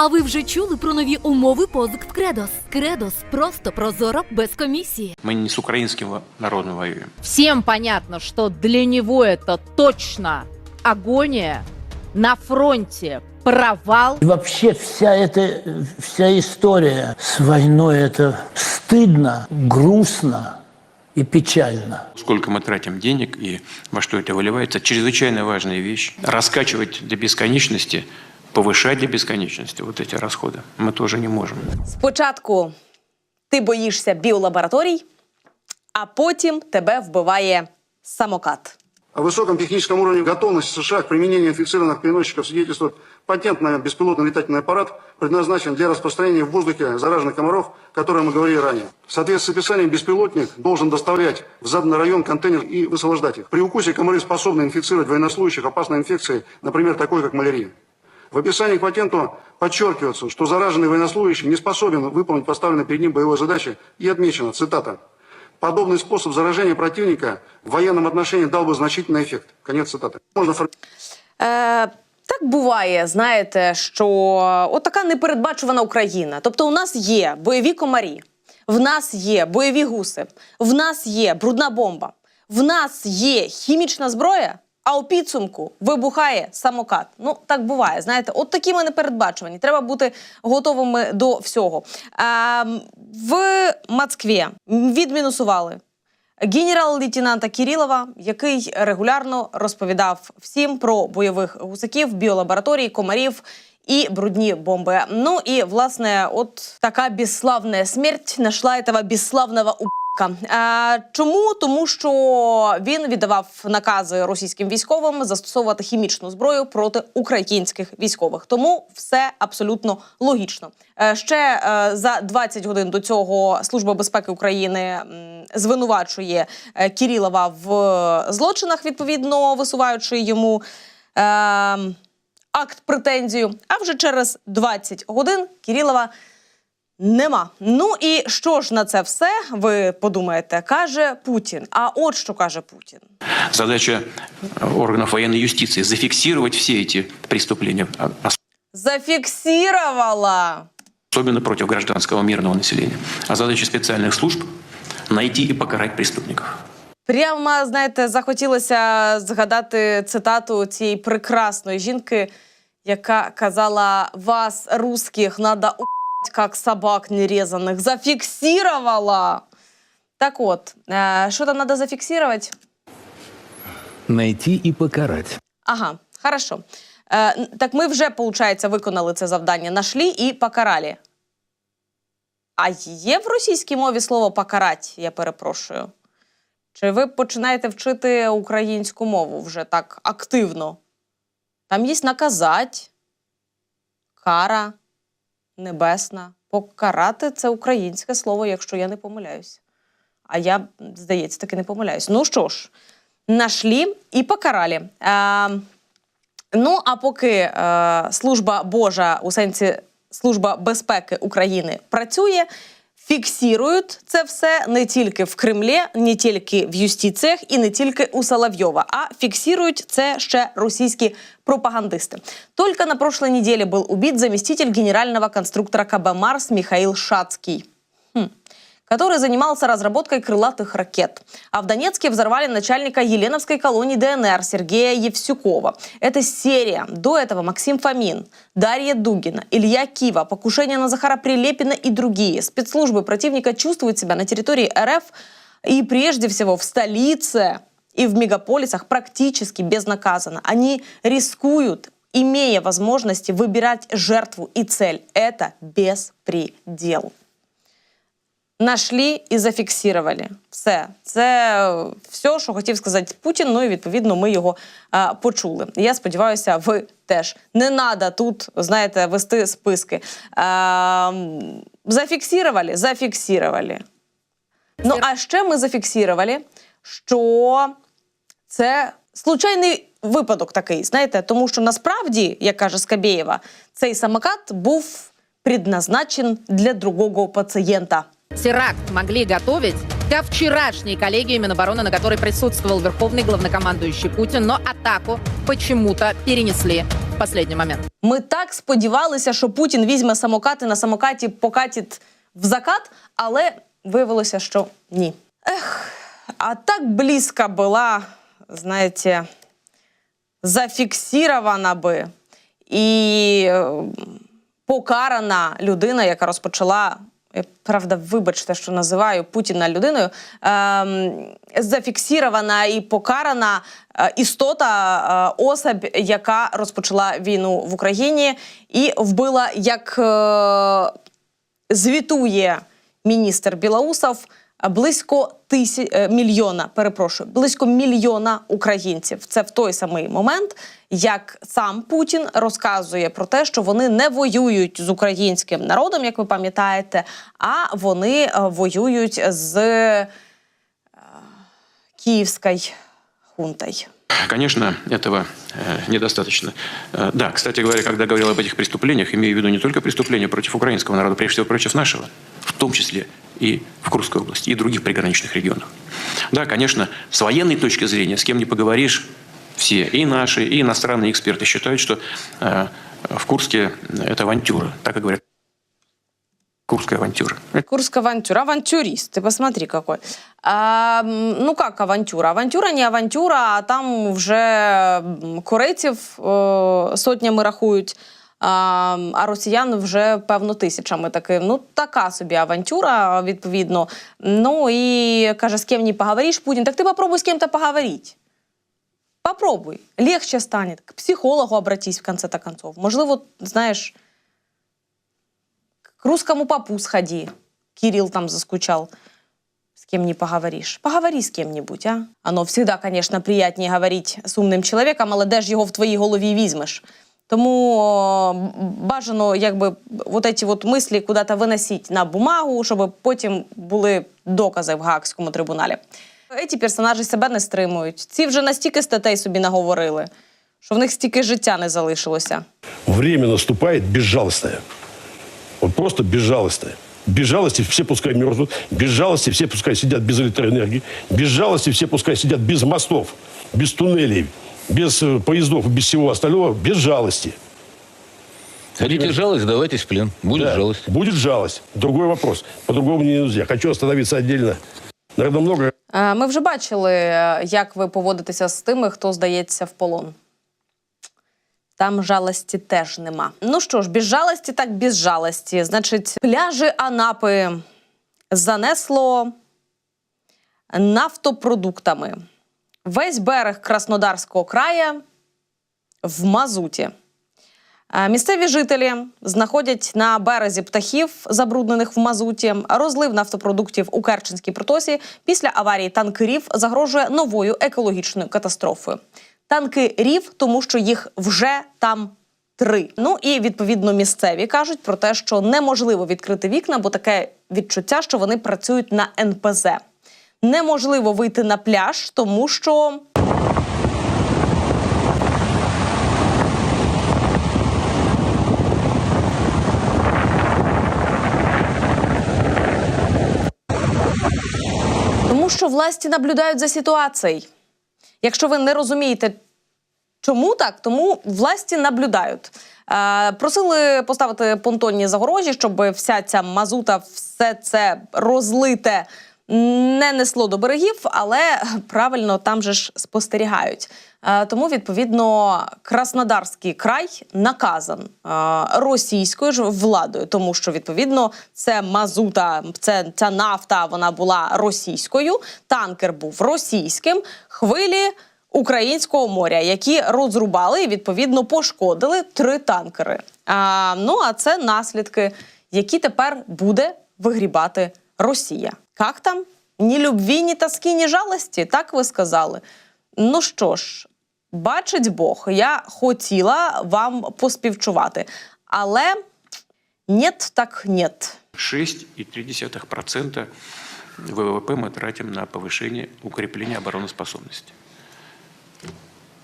А ви вже чули про нові умови позик в Кредос? Кредос просто прозоро без комісії. Мы не с украинским во- народом воюем. Всем понятно, что для него это точно агония на фронте, провал. И вообще вся эта вся история с войной это стыдно, грустно и печально. Сколько мы тратим денег и во что это выливается, чрезвычайно важная вещь. Раскачивать до бесконечности, повышать до бесконечности вот эти расходы мы тоже не можем. Спочатку ти боїшся біолабораторій, а потім тебе вбиває самокат. О высоком техническом уровне готовности США к применению инфицированных переносчиков свидетельствует патент на беспилотный летательный аппарат, предназначен для распространения в воздухе зараженных комаров, о котором мы говорили ранее. В соответствии с описанием, беспилотник должен доставлять в заданный район контейнер и высвобождать их. При укусе комары способны инфицировать военнослужащих опасной инфекцией, например, такой, как малярия. В описании к патенту подчеркивается, что зараженный военнослужащий не способен выполнить поставленные перед ним боевые задачи и отмечено, цитата, «Подобный способ заражения противника в военном отношении дал бы значительный эффект». Конец цитаты. Можно фор- Е, так буває, знаєте, що от така непередбачувана Україна. Тобто, у нас є бойові комарі, в нас є бойові гуси, в нас є брудна бомба, в нас є хімічна зброя. А у підсумку вибухає самокат. Ну так буває. Знаєте, от такі ми непередбачувані. Треба бути готовими до всього. А, в Москві відмінусували генерал-лейтенанта Кірілова, який регулярно розповідав всім про бойових гусаків, біолабораторії, комарів. І брудні бомби. Ну і власне, от така безславна смерть нашла этого безславного уб**ка. А, чому? Тому що він віддавав накази російським військовим застосовувати хімічну зброю проти українських військових. Тому все абсолютно логічно. Е, Ще е, за 20 годин до цього Служба безпеки України звинувачує е, Кірілова в злочинах, відповідно висуваючи йому. Е, акт претензію. А вже через 20 годин Кірілова нема. Ну і що ж на це все? Ви подумаєте, каже Путін. А от що каже Путін. Задача э, органов военной юстиции зафиксировать все эти преступления, а- Зафіксировала. особенно против гражданского мирного населения. А задача специальных служб – найти и покарать преступников. Прямо, знаєте, захотілося згадати цитату цієї прекрасної жінки, яка казала: вас, русських, надо як собак нерезаних. Зафіксировала. Так от, е, що там треба зафіксувати? Найти и покарать. Ага, хорошо. Е, так ми вже, виходить, виконали це завдання. Нашлі і покарали. А є в російській мові слово покарать, я перепрошую. Чи ви починаєте вчити українську мову вже так активно? Там є наказать, кара, небесна. Покарати це українське слово, якщо я не помиляюсь. А я, здається, таки не помиляюсь. Ну що ж, нашлі і покаралі. Е, ну, а поки е, служба Божа у сенсі Служба безпеки України працює, фіксують це все не тільки в Кремлі, не тільки в юстиціях і не тільки у Соловйова, а фіксують це ще російські пропагандисти. Только на прошлой неделе был убит заместитель генерального конструктора КБ «Марс» Михаил Шацкий который занимался разработкой крылатых ракет. А в Донецке взорвали начальника Еленовской колонии ДНР Сергея Евсюкова. Это серия. До этого Максим Фомин, Дарья Дугина, Илья Кива, покушение на Захара Прилепина и другие. Спецслужбы противника чувствуют себя на территории РФ и прежде всего в столице и в мегаполисах практически безнаказанно. Они рискуют, имея возможности выбирать жертву и цель. Это беспредел. Нашли і зафіксували. Все. Це все, що хотів сказати Путін. Ну і відповідно ми його е, почули. Я сподіваюся, ви теж не треба тут, знаєте, вести списки. Е, зафіксували, зафіксували. Ну а ще ми зафіксували, що це случайний випадок такий, знаєте, тому що насправді, як каже Скабєєва, цей самокат був предназначен для другого пацієнта. Теракт могли готовить ко вчерашней коллегии Минобороны, на которой присутствовал верховный главнокомандующий Путин, но атаку почему-то перенесли в последний момент. Ми так сподівалися, що Путін візьме самокат і на самокаті покатить в закат, але виявилося, що ні. Ех, а так близько була, знаєте, зафіксірована би і е, покарана людина, яка розпочала. Правда, вибачте, що називаю Путіна людиною. ем, зафіксірована і покарана е, істота, е, особь, яка розпочала війну в Україні і вбила, як е, звітує міністр Білоусов, близько тисяч мільйона, перепрошую, близько мільйона українців. Це в той самий момент, як сам Путін розказує про те, що вони не воюють з українським народом, як ви пам'ятаєте, а вони е, воюють з е, київською хунтою. Конечно, этого э, недостаточно. Э, да, кстати говоря, когда говорил об этих преступлениях, имею в виду не только преступления против украинского народа, прежде всего против нашего, В том числе и в Курской области, и других приграничных регионах. Да, конечно, с военной точки зрения, с кем не поговоришь, все, и наши, и иностранные эксперты считают, что э, в Курске это авантюра, так и говорят. Курская авантюра. Курская авантюра. Авантюрист. Ты посмотри какой. А, ну как авантюра? Авантюра не авантюра, а там вже м, корейців е, сотнями рахують, а, росіян вже певно тисячами. Таки. Ну така собі авантюра, відповідно. Ну і каже, з ким не поговориш, Путін. Так ти попробуй з ким-то поговорити. Попробуй. Легче стане. К психологу обратись в конце-то концов. Можливо, знаєш, к русскому попу сходи. Кирилл там заскучал. С кем не поговоришь. Поговори с кем-нибудь, а? Оно всегда, конечно, приятнее говорить з умним чоловіком, але де ж його в твоїй голові візьмеш? Тому о, бажано, якби, вот эти вот мислі куди-то виносити на бумагу, щоб потім були докази в Гаагському трибуналі. Ці персонажі себе не стримують. Ці вже настільки статей собі наговорили, що в них стільки життя не залишилося. Время наступает безжалостное. Вот просто безжалостное. Без жалости все пускай мерзнут, без жалости все пускай сидят без электроэнергии, без жалости все пускай сидят без мостов, без туннелей, без э, поездов без всего остального, без жалости. Хотите жалость, давайтесь в плен. Будет Да, жалость. Будет жалость. Другой вопрос. По-другому не нельзя. Хочу остановиться отдельно. Наверное, много Ми вже бачили, е, як ви поводитеся з тими, хто здається в полон. Там жалості теж нема. Ну що ж, без жалості, так без жалості. Значить, пляжі Анапи занесло нафтопродуктами. Весь берег Краснодарського края в мазуті. Е, Місцеві жителі знаходять на березі птахів, забруднених в мазуті. Розлив нафтопродуктів у Керченській протосі після аварії танкерів загрожує новою екологічною катастрофою. Танкерів, тому що їх вже там три. Ну і відповідно місцеві кажуть про те, що неможливо відкрити вікна, бо таке відчуття, що вони працюють на НПЗ. Неможливо вийти на пляж, тому що Тому що власті наблюдають за ситуацією. Якщо ви не розумієте, чому так, тому власті наблюдають. Е, просили поставити понтонні загорожі, щоб вся ця мазута, все це розлите не несло до берегів, але правильно там же ж спостерігають. Е, тому, відповідно, Краснодарський край наказан е, російською ж владою, тому що відповідно це мазута, це ця нафта, вона була російською. Танкер був російським. Хвилі українського моря, які розрубали і відповідно пошкодили три танкери. А, ну а це наслідки, які тепер буде вигрібати Росія. Як там? Ні любві, ні тоски, ні жалості, так ви сказали. Ну що ж, бачить Бог, я хотіла вам поспівчувати, але нет так нет. 6,3% ВВП мы тратим на повышение, укрепление обороноспособности.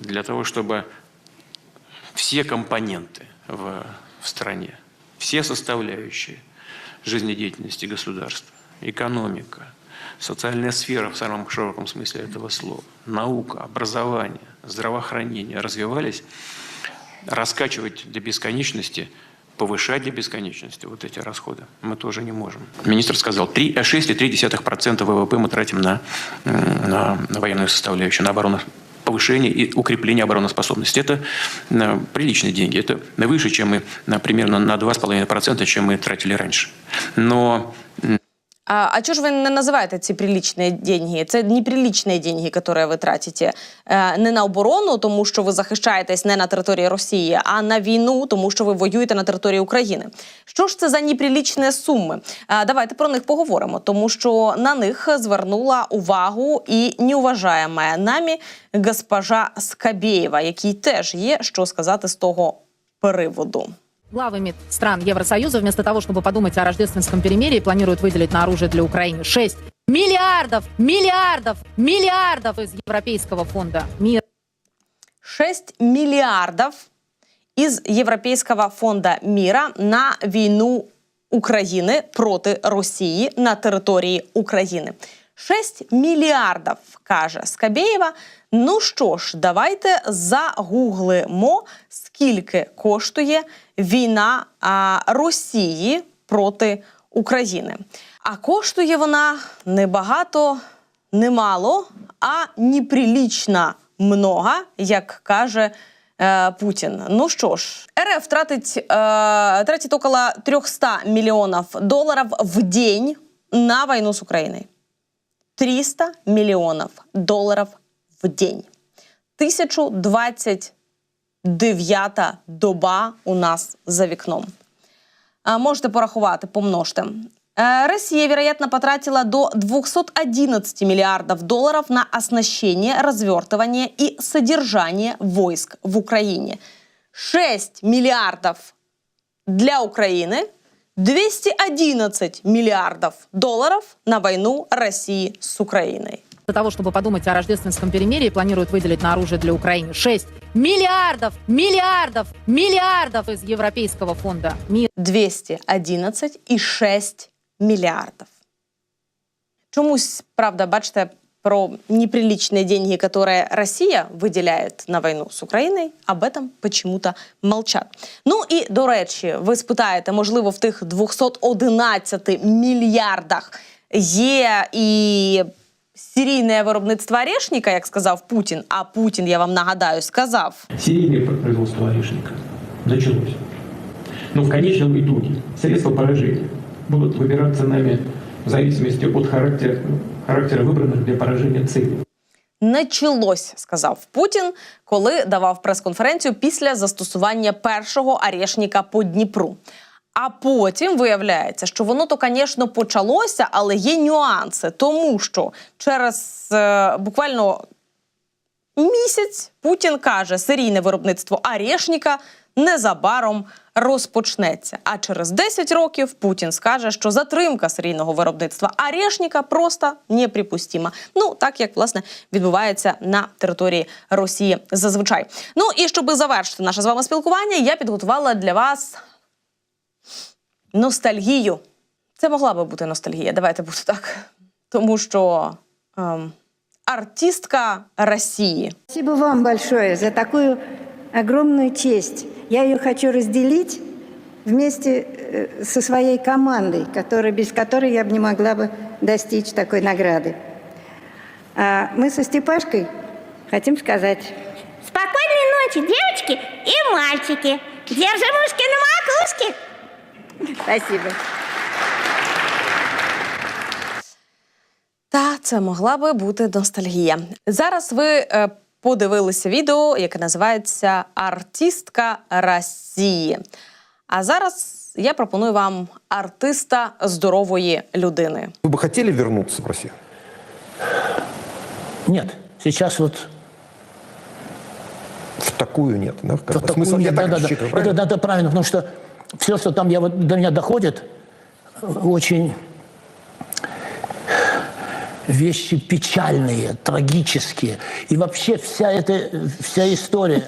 Для того, чтобы все компоненты в, в стране, все составляющие жизнедеятельности государства, экономика, социальная сфера в самом широком смысле этого слова, наука, образование, здравоохранение развивались, раскачивать до бесконечности, повышать до бесконечности вот эти расходы мы тоже не можем. Министр сказал, 3, э, 6,3% ВВП мы тратим на, на, на военную составляющую, на оборону повышение и укрепление обороноспособности. Это э, приличные деньги. Это выше, чем мы на, примерно на 2,5%, чем мы тратили раньше. Но А, а чого ж ви не називаєте ці прилічні деньги? Це неприлічні деньги, які ви тратите е, не на оборону, тому що ви захищаєтесь не на території Росії, а на війну, тому що ви воюєте на території України. Що ж це за неприлічні суми? Давайте про них поговоримо, тому що на них звернула увагу і неуважаєма нами госпожа Скабєєва, якій теж є що сказати з того приводу. Главами стран Евросоюза вместо того, чтобы подумать о рождественском перемирии, планируют выделить на оружие для Украины 6 миллиардов, миллиардов, миллиардов из Европейского фонда мира. 6 миллиардов из Европейского фонда мира на війну України проти Росії на території України. 6 мільярдів, каже Скабєєва. Ну що ж, давайте загуглимо, скільки коштує війна Росії проти України. А коштує вона не багато, не мало, а неприлічно много, як каже е, Путін. Ну що ж, РФ тратить, е, тратить около 300 мільйонів доларів в день на війну з Україною. 300 мільйонів доларів в день. 1029 доба у нас за вікном. А, Можете порахувати, помножте. Россия, вероятно, потратила до 211 миллиардов долларов на оснащение, развертывание и содержание войск в Украине. 6 миллиардов для Украины, 211 миллиардов долларов на войну России с Украиной. Для того, чтобы подумать о рождественском перемирии, планируют выделить на оружие для Украины 6 миллиардов, миллиардов, миллиардов из Европейского фонда мира. 211,6 мільярдів. Чомусь, правда, бачите, про неприличные деньги, которые Россия выделяет на війну з Україною, об этом почему-то молчат. Ну і до речі, ви спитаєте, можливо, в тих 211 мільярдах є і серійне виробництво орешника, як сказав Путін. А Путін, я вам нагадаю, сказав, серийное производство орешника началось. Но в конечном итоге средства поражения будут выбираться нами в зависимости от характера, характера выбранных для поражения целей. Началось, сказав Путін, коли давав прес-конференцію після застосування першого арешника по Дніпру. А потім виявляється, що воно то, звісно, почалося, але є нюанси, тому що через е, буквально місяць Путін каже, серійне виробництво арешника незабаром розпочнеться. А через 10 років Путін скаже, що затримка серійного виробництва арешника просто неприпустима. Ну так як власне відбувається на території Росії зазвичай. Ну і щоб завершити наше з вами спілкування, я підготувала для вас ностальгію. Це могла би бути ностальгія. Давайте буду так. Тому що ем, артистка Росії Спасибо вам большое за такую огромную честь. Я ее хочу разделить вместе э, со своей командой, которая, без которой я бы не могла бы достичь такой награды. А мы со Степашкой хотим сказать Спокойной ночи, девочки и мальчики. Держим ушки на макушке. спасибо. Та це могла би бути ностальгія. Зараз ви е, подивилися відео, яке називається Артистка Росії. А зараз я пропоную вам артиста здорової людини. Вы бы хотели вернуться в Россию? Нет, сейчас вот В такую нет, да? Как Вот бы такую смысл, я нет, так да, да, рассчитываю, да. правильно? Это, это правильно, потому что все, что там я, до меня доходит, очень вещи печальные, трагические. И вообще вся эта вся история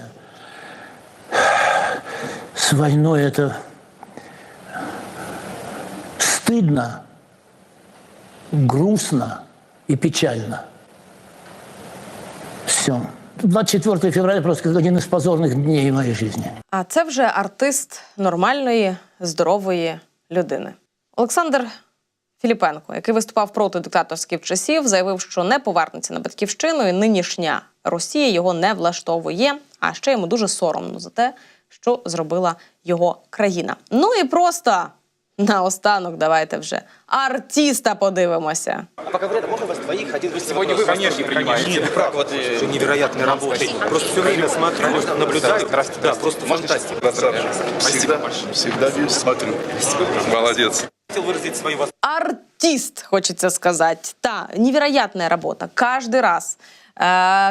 с войной, это стыдно, грустно и печально. Все. 24 февраля просто один из позорных дней в моей жизни. А це вже артист нормальної, здорової людини. Олександр Філіпенко, який виступав проти диктаторських часів, заявив, що не повернеться на батьківщину, і нинішня Росія його не влаштовує. А ще йому дуже соромно за те, що зробила його країна. Ну і просто наостанок, давайте вже артиста подивимося. Пока вряд можно вас двоих один Сегодня вы конечно принимаете. Нет, как вот э, невероятная работа. Просто все время смотрю, наблюдаю. Да, просто фантастика. Всегда, всегда смотрю. Молодец. Хотел выразить свои вас. артист, хочеться сказати. Та невероятна робота. Кожен раз,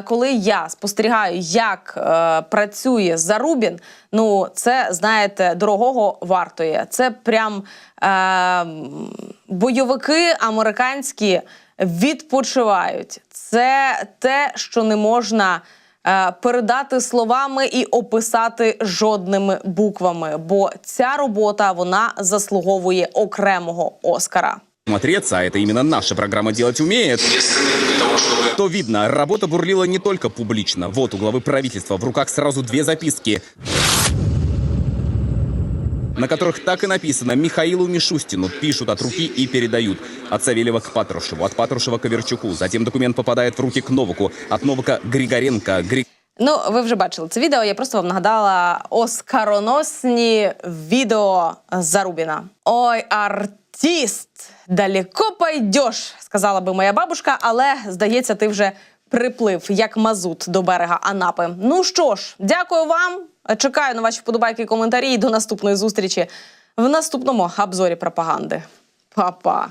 коли я спостерігаю, як е, працює Зарубін, ну це знаєте, дорогого вартує. Це прям е, бойовики американські відпочивають. Це те, що не можна. е, Передати словами і описати жодними буквами, бо ця робота вона заслуговує окремого Оскара смотреться, а это именно наша программа «Делать умеет», то видно, работа бурлила не только публично. Вот у главы правительства в руках сразу две записки, на которых так и написано «Михаилу Мишустину». Пишут от руки и передают. От Савельева к Патрушеву, от Патрушева к Коверчуку. Затем документ попадает в руки к Новику, от Новика к Григоренко, Гри... Ну, ви вже бачили це відео. Я просто вам нагадала оскароносні відео Зарубіна. Ой, артист, Далеко пойдеш, сказала би моя бабушка, але здається, ти вже приплив як мазут до берега Анапи. Ну що ж, дякую вам. Чекаю на ваші вподобайки і коментарі. І до наступної зустрічі в наступному обзорі пропаганди. Па-па!